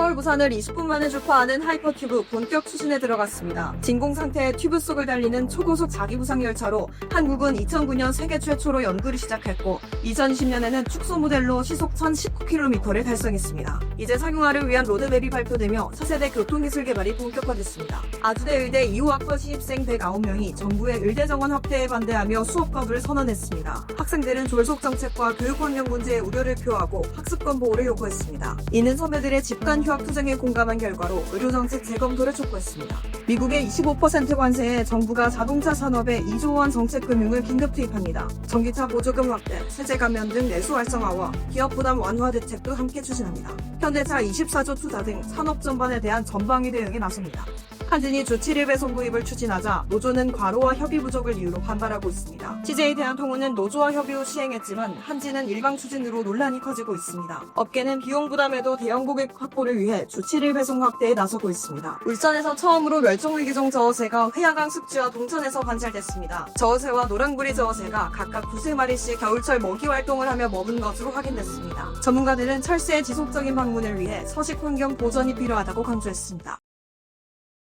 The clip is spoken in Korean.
서울 부산을 20분 만에 주파하는 하이퍼튜브 본격 추진에 들어갔습니다. 진공 상태의 튜브 속을 달리는 초고속 자기부상 열차로 한국은 2009년 세계 최초로 연구를 시작했고 2020년에는 축소 모델로 시속 1019km를 달성했습니다. 이제 상용화를 위한 로드맵이 발표되며 차세대 교통기술 개발이 본격화됐습니다. 아주대 의대 이후학과 신입생 109명이 정부의 의대 정원 확대에 반대하며 수업 거부를 선언했습니다. 학생들은 졸속 정책과 교육 환경 문제에 우려를 표하고 학습권 보호를 요구했습니다. 이는 선배들의 집단 휴학 투쟁에 공감한 결과로 의료정책 재검토를 촉구했습니다. 미국의 25% 관세에 정부가 자동차 산업에 2조 원 정책 금융을 긴급 투입합니다. 전기차 보조금 확대, 세제 감면 등 내수 활성화와 기업 부담 완화 대책도 함께 추진합니다. 현대차 24조 투자 등 산업 전반에 대한 전방위 대응에 나섭니다. 한진이 주 7일 배 송 구입을 추진하자 노조는 과로와 협의 부족을 이유로 반발하고 있습니다. CJ 대한통운은 노조와 협의 후 시행했지만 한진은 일방 추진으로 논란이 커지고 있습니다. 업계는 비용 부담에도 대형 고객 확보를 위해 주 7일 배송 확대에 나서고 있습니다. 울산에서 처음으로 멸종위기종 저어새가 회야강 습지와 동천에서 관찰됐습니다. 저어새와 노랑구리 저어새가 각각 두세 마리씩 겨울철 먹이 활동을 하며 머문 것으로 확인됐습니다. 전문가들은 철새의 지속적인 방문을 위해 서식 환경 보전이 필요하다고 강조했습니다.